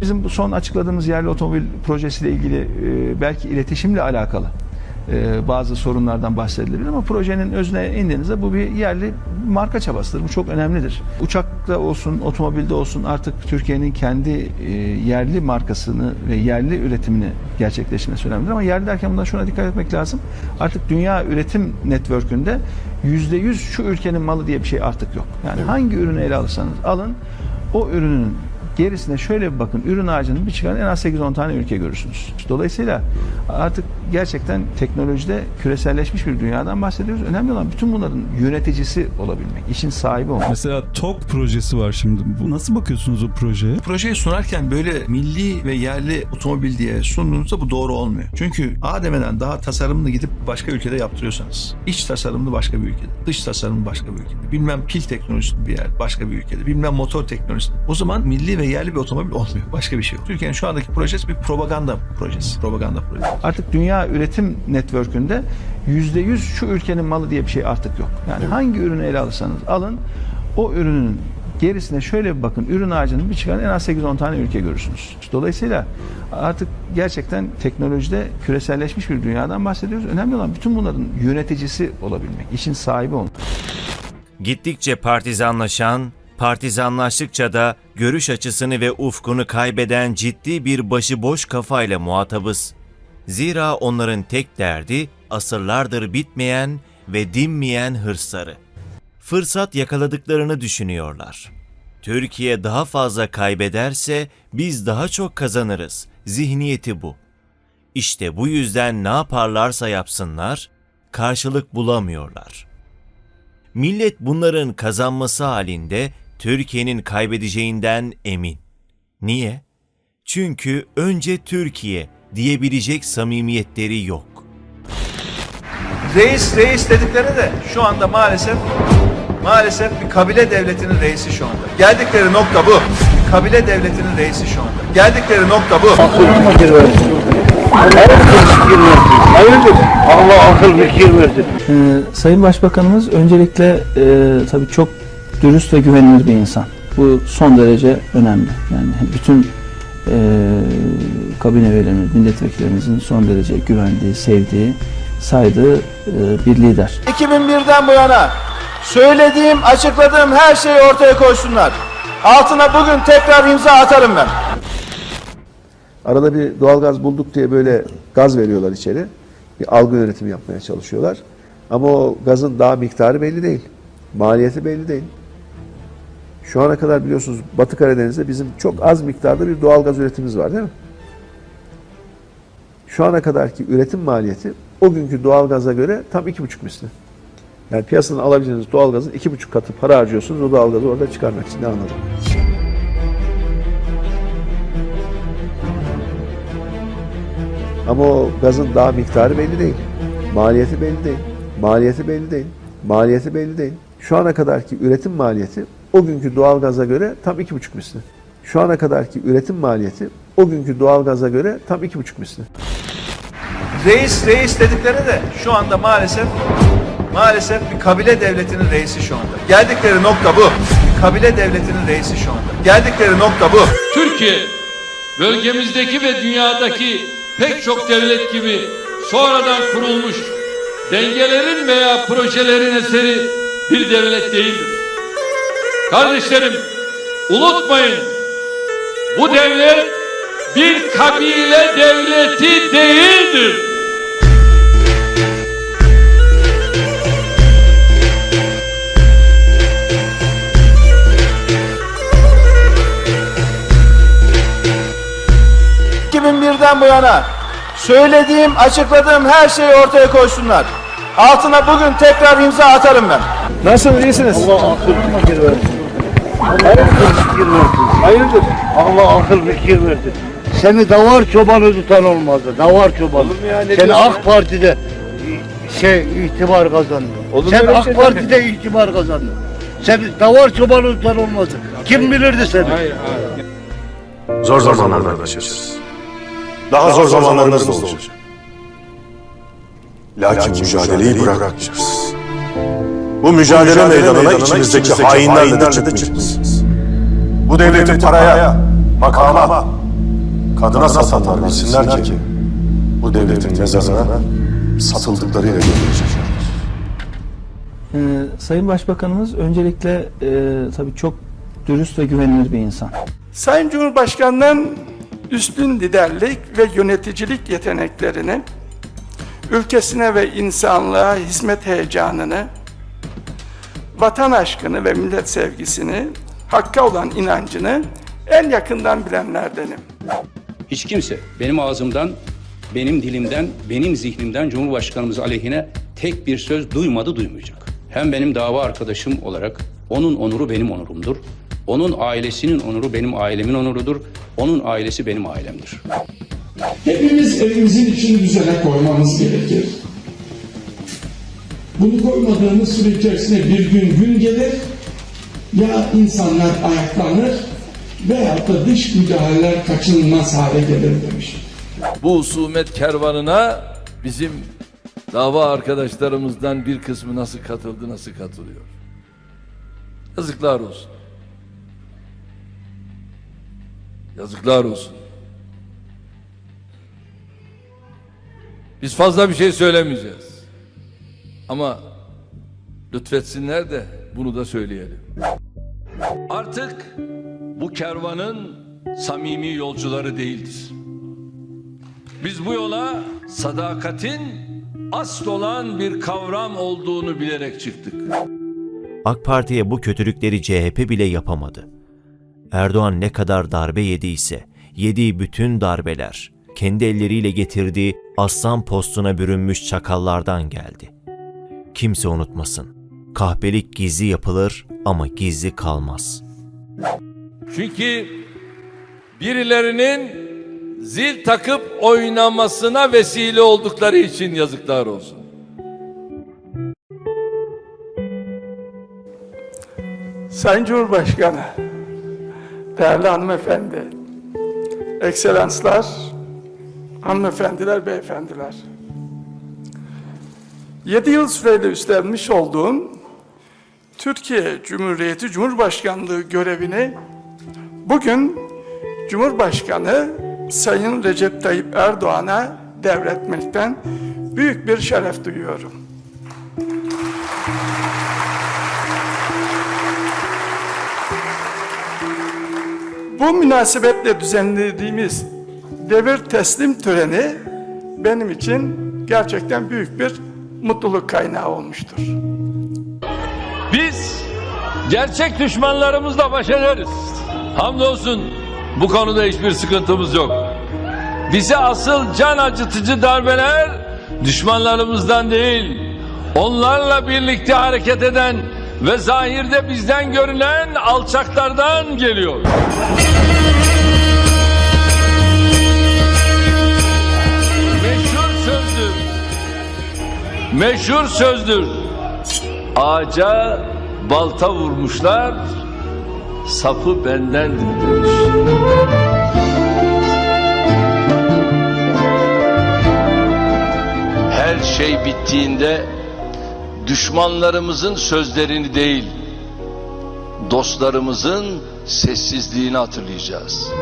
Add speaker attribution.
Speaker 1: Bizim bu son açıkladığımız yerli otomobil projesiyle ilgili e, belki iletişimle alakalı e, bazı sorunlardan bahsedilebilir ama projenin özüne indiğinizde bu bir yerli marka çabasıdır. Bu çok önemlidir. Uçakta olsun, otomobilde olsun artık Türkiye'nin kendi e, yerli markasını ve yerli üretimini gerçekleştirmesi önemlidir. Ama yerli derken bundan şuna dikkat etmek lazım. Artık dünya üretim network'ünde yüzde yüz şu ülkenin malı diye bir şey artık yok. Yani hangi ürünü ele alırsanız alın o ürünün Gerisine şöyle bir bakın. Ürün ağacının bir çıkan en az 8-10 tane ülke görürsünüz. Dolayısıyla artık gerçekten teknolojide küreselleşmiş bir dünyadan bahsediyoruz. Önemli olan bütün bunların yöneticisi olabilmek, işin sahibi olmak.
Speaker 2: Mesela TOK projesi var şimdi. Bu nasıl bakıyorsunuz o projeye?
Speaker 1: Projeyi sunarken böyle milli ve yerli otomobil diye sunduğunuzda bu doğru olmuyor. Çünkü A demeden daha tasarımını gidip başka ülkede yaptırıyorsanız, iç tasarımlı başka bir ülkede, dış tasarımlı başka bir ülkede, bilmem pil teknolojisi bir yer başka bir ülkede, bilmem motor teknolojisi. O zaman milli ve yerli bir otomobil olmuyor. Başka bir şey yok. Türkiye'nin şu andaki projesi bir propaganda projesi. Propaganda projesi. Artık dünya üretim network'ünde yüzde yüz şu ülkenin malı diye bir şey artık yok. Yani hangi ürünü ele alırsanız alın o ürünün Gerisine şöyle bir bakın. Ürün ağacının bir çıkan en az 8-10 tane ülke görürsünüz. Dolayısıyla artık gerçekten teknolojide küreselleşmiş bir dünyadan bahsediyoruz. Önemli olan bütün bunların yöneticisi olabilmek, işin sahibi olmak.
Speaker 3: Gittikçe partizanlaşan, partizanlaştıkça da görüş açısını ve ufkunu kaybeden ciddi bir başıboş kafayla muhatabız. Zira onların tek derdi asırlardır bitmeyen ve dinmeyen hırsları. Fırsat yakaladıklarını düşünüyorlar. Türkiye daha fazla kaybederse biz daha çok kazanırız. Zihniyeti bu. İşte bu yüzden ne yaparlarsa yapsınlar, karşılık bulamıyorlar. Millet bunların kazanması halinde Türkiye'nin kaybedeceğinden emin. Niye? Çünkü önce Türkiye diyebilecek samimiyetleri yok.
Speaker 1: Reis reis dedikleri de şu anda maalesef maalesef bir kabile devletinin reisi şu anda. Geldikleri nokta bu. Bir kabile devletinin reisi şu anda. Geldikleri nokta bu.
Speaker 4: fikir versin. fikir versin. Hayırdır? Allah akıl fikir versin.
Speaker 5: Ee, Sayın Başbakanımız öncelikle e, tabii çok dürüst ve güvenilir bir insan. Bu son derece önemli. Yani bütün e, kabine üyelerimiz, milletvekillerimizin son derece güvendiği, sevdiği, saydığı e, bir lider.
Speaker 1: 2001'den bu yana söylediğim, açıkladığım her şeyi ortaya koysunlar. Altına bugün tekrar imza atarım ben.
Speaker 6: Arada bir doğalgaz bulduk diye böyle gaz veriyorlar içeri. Bir algı yönetimi yapmaya çalışıyorlar. Ama o gazın daha miktarı belli değil. Maliyeti belli değil. Şu ana kadar biliyorsunuz Batı Karadeniz'de bizim çok az miktarda bir doğalgaz üretimimiz var değil mi? Şu ana kadarki üretim maliyeti o günkü doğalgaza göre tam iki buçuk misli. Yani piyasadan alabileceğiniz doğalgazın iki buçuk katı para harcıyorsunuz o doğalgazı orada çıkarmak için ne anladım? Ama o gazın daha miktarı belli değil. Maliyeti belli değil. Maliyeti belli değil. Maliyeti belli değil. Şu ana kadarki üretim maliyeti o günkü doğalgaza göre tam iki buçuk misli. Şu ana kadarki üretim maliyeti o günkü doğalgaza göre tam iki buçuk misli.
Speaker 1: Reis reis dedikleri de şu anda maalesef maalesef bir kabile devletinin reisi şu anda. Geldikleri nokta bu. Bir kabile devletinin reisi şu anda. Geldikleri nokta bu.
Speaker 7: Türkiye, bölgemizdeki ve dünyadaki pek çok devlet gibi sonradan kurulmuş dengelerin veya projelerin eseri bir devlet değildir. Kardeşlerim, unutmayın, bu devlet bir kabile devleti değildir.
Speaker 1: 2001'den bu yana söylediğim, açıkladığım her şeyi ortaya koysunlar. Altına bugün tekrar imza atarım ben. Nasılsınız, iyisiniz?
Speaker 4: Allah akıl fikir versin. Hayırdır fikir versin. Hayırdır? Allah akıl fikir versin. Seni davar çobanı tutan olmadı. Davar çobanı. Sen AK Parti'de şey itibar kazandın. Sen AK Parti'de itibar kazandın. Sen davar çobanı tutan olmadı. Kim bilirdi seni?
Speaker 8: Zor zamanlardan geçeceğiz. Daha zor zamanlarınız da olacak. Lakin mücadeleyi bırakmayacağız. Bu mücadele meydanına içimizdeki hainlerle de çıkmayacağız. Bu devletin paraya, makama, kadına satanlar bilsinler ki bu devletin mezarına satıldıklarıyla gömülecekler.
Speaker 5: Ee, Sayın Başbakanımız öncelikle e, tabii çok dürüst ve güvenilir bir insan.
Speaker 9: Sayın Cumhurbaşkanı'nın üstün liderlik ve yöneticilik yeteneklerini, ülkesine ve insanlığa hizmet heyecanını, vatan aşkını ve millet sevgisini, hakka olan inancını en yakından bilenlerdenim.
Speaker 10: Hiç kimse benim ağzımdan, benim dilimden, benim zihnimden Cumhurbaşkanımız aleyhine tek bir söz duymadı, duymayacak. Hem benim dava arkadaşım olarak onun onuru benim onurumdur. Onun ailesinin onuru benim ailemin onurudur. Onun ailesi benim ailemdir.
Speaker 11: Hepimiz evimizin içini düzene koymamız gerekir. Bunu koymadığımız süre içerisinde bir gün gün gelir, ya insanlar ayaklanır veyahut da dış müdahaleler kaçınılmaz hale gelir demiş.
Speaker 7: Bu husumet kervanına bizim dava arkadaşlarımızdan bir kısmı nasıl katıldı, nasıl katılıyor? Yazıklar olsun. Yazıklar olsun. Biz fazla bir şey söylemeyeceğiz. Ama lütfetsinler de bunu da söyleyelim. Artık bu kervanın samimi yolcuları değildir. Biz bu yola sadakatin asıl olan bir kavram olduğunu bilerek çıktık.
Speaker 3: AK Parti'ye bu kötülükleri CHP bile yapamadı. Erdoğan ne kadar darbe yediyse, yediği bütün darbeler, kendi elleriyle getirdiği aslan postuna bürünmüş çakallardan geldi. Kimse unutmasın. Kahpelik gizli yapılır ama gizli kalmaz.
Speaker 7: Çünkü birilerinin zil takıp oynamasına vesile oldukları için yazıklar olsun.
Speaker 9: Sayın Cumhurbaşkanı, değerli hanımefendi, ekselanslar, hanımefendiler, beyefendiler. 7 yıl süreyle üstlenmiş olduğum Türkiye Cumhuriyeti Cumhurbaşkanlığı görevini bugün Cumhurbaşkanı Sayın Recep Tayyip Erdoğan'a devretmekten büyük bir şeref duyuyorum. Bu münasebetle düzenlediğimiz devir teslim töreni benim için gerçekten büyük bir mutluluk kaynağı olmuştur.
Speaker 7: Biz gerçek düşmanlarımızla baş ederiz. Hamdolsun bu konuda hiçbir sıkıntımız yok. Bize asıl can acıtıcı darbeler düşmanlarımızdan değil, onlarla birlikte hareket eden ve zahirde bizden görünen alçaklardan geliyor. Meşhur sözdür. Ağaca balta vurmuşlar, sapı bendendir demiş. Her şey bittiğinde düşmanlarımızın sözlerini değil, dostlarımızın sessizliğini hatırlayacağız.